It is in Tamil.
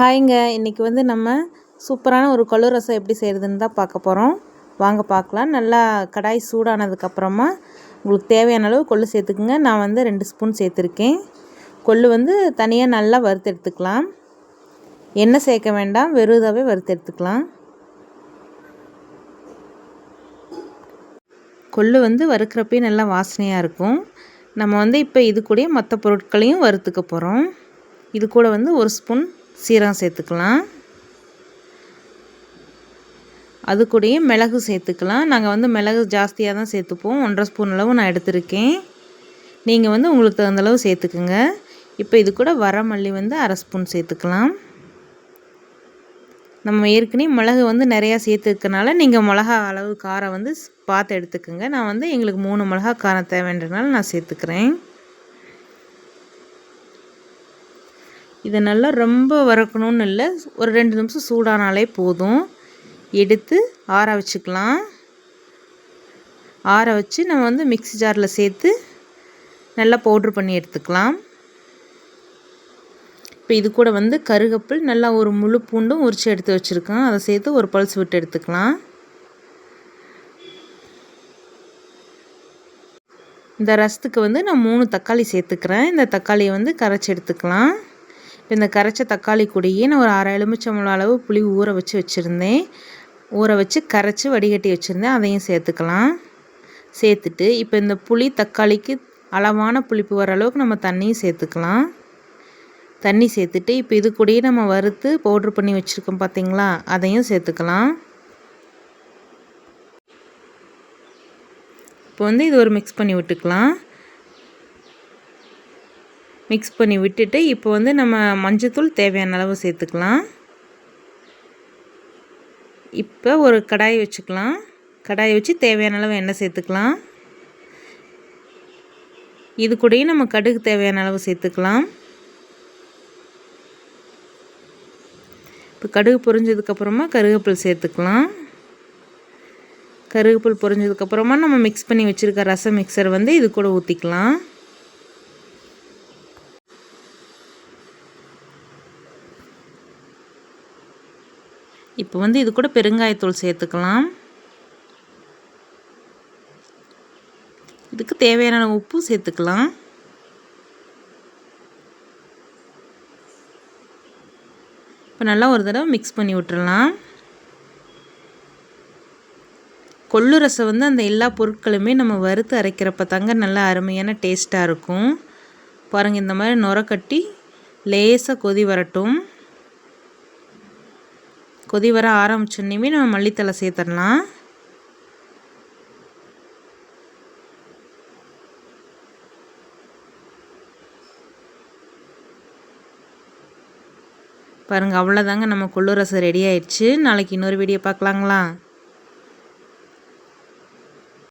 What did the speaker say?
ஹாய்ங்க. இன்றைக்கி வந்து நம்ம சூப்பரான ஒரு கொள்ளு ரசம் எப்படி செய்கிறதுன்னு தான் பார்க்க போகிறோம் வாங்க பார்க்கலாம். நல்லா கடாய் சூடானதுக்கப்புறமா உங்களுக்கு தேவையான அளவு கொள்ளு சேர்த்துக்குங்க. நான் வந்து ரெண்டு ஸ்பூன் சேர்த்துருக்கேன். கொள்ளு வந்து தனியாக நல்லா வறுத்து எடுத்துக்கலாம் எண்ணெய் சேர்க்க வேண்டாம். வெறுதாவே வறுத்து எடுத்துக்கலாம் கொள்ளு வந்து வறுக்கிறப்பே நல்லா வாசனையாக இருக்கும். நம்ம வந்து இப்போ இது கூட மற்ற பொருட்களையும் வறுத்துக்க போகிறோம் இது கூட வந்து ஒரு ஸ்பூன் சீரகம் சேர்த்துக்கலாம். அது கூடயே மிளகு சேர்த்துக்கலாம். நாங்கள் வந்து மிளகு ஜாஸ்தியாக தான் சேர்த்துப்போம். ஒன்றரை ஸ்பூன் அளவு நான் எடுத்திருக்கேன். நீங்கள் வந்து உங்களுக்கு தகுந்தளவு சேர்த்துக்குங்க. இப்போ இது கூட வரமல்லி வந்து அரை ஸ்பூன் சேர்த்துக்கலாம். நம்ம ஏற்கனவே மிளகு வந்து நிறையா சேர்த்துக்கனால நீங்கள் மிளகா அளவு காரம் வந்து பார்த்து எடுத்துக்கோங்க. நான் வந்து எங்களுக்கு மூணு மிளகா காரம் தேவைன்றனால நான் சேர்த்துக்கிறேன். இதை நல்லா ரொம்ப வறுக்கணும்னு இல்லை ஒரு ரெண்டு நிமிஷம் சூடானாலே போதும். எடுத்து ஆற வச்சுக்கலாம். ஆற வச்சு நம்ம வந்து மிக்ஸி ஜாரில் சேர்த்து நல்லா பவுட்ரு பண்ணி எடுத்துக்கலாம். இப்போ இது கூட வந்து கருகப்பில் நல்லா ஒரு முழு பூண்டும் உரிச்சு எடுத்து வச்சுருக்கோம் அதை சேர்த்து ஒரு பல்ஸ் விட்டு எடுத்துக்கலாம். இந்த ரசத்துக்கு வந்து நான் மூணு தக்காளி சேர்த்துக்கிறேன். இந்த தக்காளியை வந்து கரைச்சி எடுத்துக்கலாம். இப்போ இந்த கரைச்ச தக்காளி கூடயே நான் ஒரு அரை எலுமிச்சம்பழம் அளவு புளி ஊற வச்சு வச்சுருந்தேன். ஊற வச்சு கரைச்சி வடிகட்டி வச்சுருந்தேன். அதையும் சேர்த்துக்கலாம். சேர்த்துட்டு இப்போ இந்த புளி தக்காளிக்கு அளவான புளிப்பு வர அளவுக்கு நம்ம தண்ணியும் சேர்த்துக்கலாம். தண்ணி சேர்த்துட்டு இப்போ இது கூடயே நம்ம வறுத்து பவுட்ரு பண்ணி வச்சுருக்கோம் பார்த்திங்களா? அதையும் சேர்த்துக்கலாம். இப்போ வந்து இது ஒரு மிக்ஸ் பண்ணி விட்டுக்கலாம். மிக்ஸ் பண்ணி விட்டுட்டு இப்போ வந்து நம்ம மஞ்சத்தூள் தேவையான அளவு சேர்த்துக்கலாம். இப்போ ஒரு கடாய் வச்சுக்கலாம். கடாயை வச்சு தேவையான அளவு எண்ணெய் சேர்த்துக்கலாம். இது கூடயும் நம்ம கடுகு தேவையான அளவு சேர்த்துக்கலாம். இப்போ கடுகு பொரிஞ்சதுக்கப்புறமா கருவேப்பில் சேர்த்துக்கலாம். கருவேப்பில் பொரிஞ்சதுக்கப்புறமா நம்ம மிக்ஸ் பண்ணி வச்சுருக்க ரசம் மிக்சர் வந்து இது கூட ஊற்றிக்கலாம் இப்போ வந்து இது கூட பெருங்காயத்தூள் சேர்த்துக்கலாம். இதுக்கு தேவையான உப்பு சேர்த்துக்கலாம். இப்போ நல்லா ஒரு தடவை மிக்ஸ் பண்ணி விட்டுறலாம். கொள்ளு ரசம் வந்து அந்த எல்லா பொருட்களுமே நம்ம வறுத்து அரைக்கிறப்ப தாங்க நல்லா அருமையான டேஸ்ட்டாக இருக்கும். பாருங்கள் இந்த மாதிரி நுர கட்டி லேசாக கொதி வரட்டும். கொதி வர ஆரம்பிச்சோன்னே நம்ம மல்லித்தலை சேர்த்துடலாம். பாருங்கள் அவ்வளோதாங்க நம்ம கொள்ளு ரசம் ரெடி ஆயிடுச்சு. நாளைக்கு இன்னொரு வீடியோ பார்க்கலாங்களா?